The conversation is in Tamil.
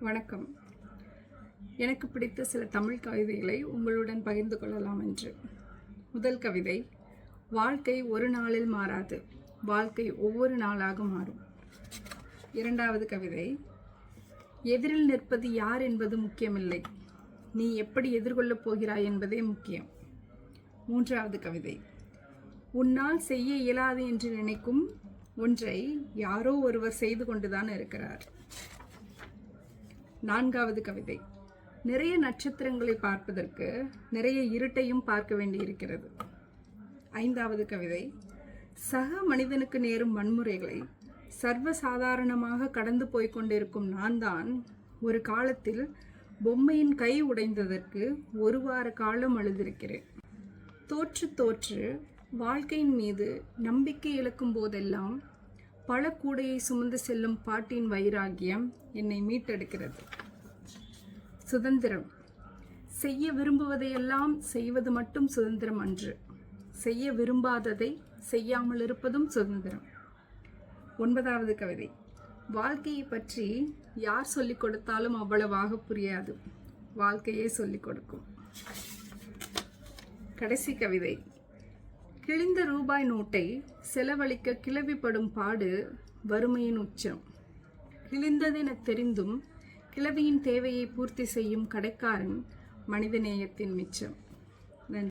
வணக்கம். எனக்கு பிடித்த சில தமிழ் கவிதைகளை உங்களுடன் பகிர்ந்து கொள்ளலாம் என்று. முதல் கவிதை வாழ்க்கை ஒரு நாளில் மாறாது. வாழ்க்கை ஒவ்வொரு நாளாக மாறும். இரண்டாவது கவிதை எதிரில் நிற்பது யார் என்பது முக்கியமில்லை. நீ எப்படி எதிர்கொள்ளப் போகிறாய் என்பதே முக்கியம். மூன்றாவது கவிதை உன்னால் செய்ய இயலாது என்று நினைக்கும் ஒன்றை யாரோ ஒருவர் செய்து கொண்டுதான் இருக்கிறார். நான்காவது கவிதை. நிறைய நட்சத்திரங்களை பார்ப்பதற்கு நிறைய இருட்டையும் பார்க்க வேண்டியிருக்கிறது. ஐந்தாவது கவிதை. சக மனிதனுக்கு நேரும் வன்முறைகளை சர்வசாதாரணமாக கடந்து போய்க் கொண்டிருக்கும் நான் தான் ஒரு காலத்தில் பொம்மையின் கை உடைந்ததற்கு ஒரு வார காலம் அழுதிருக்கிறேன். தோற்று தோற்று வாழ்க்கையின் மீது நம்பிக்கை இழக்கும் போதெல்லாம் பல கூடையை சுமந்து செல்லும் பாட்டின் வைராகியம் என்னை மீட்டெடுக்கிறது. சுதந்திரம். செய்ய விரும்புவதையெல்லாம் செய்வது மட்டும் சுதந்திரம் அன்று. செய்ய விரும்பாததை செய்யாமல் இருப்பதும் சுதந்திரம். ஒன்பதாவது கவிதை. வாழ்க்கையை பற்றி யார் சொல்லிக் கொடுத்தாலும் அவ்வளவாக புரியாது. வாழ்க்கையே சொல்லிக் கொடுக்கும். கடைசி கவிதை. கிழிந்த ரூபாய் நோட்டை செலவழிக்க கிளவிப்படும் பாடு வறுமையின் உச்சம். கிழிந்ததென தெரிந்தும் கிளவியின் தேவையை பூர்த்தி செய்யும் கடைக்காரன் மனிதநேயத்தின் மிச்சம்.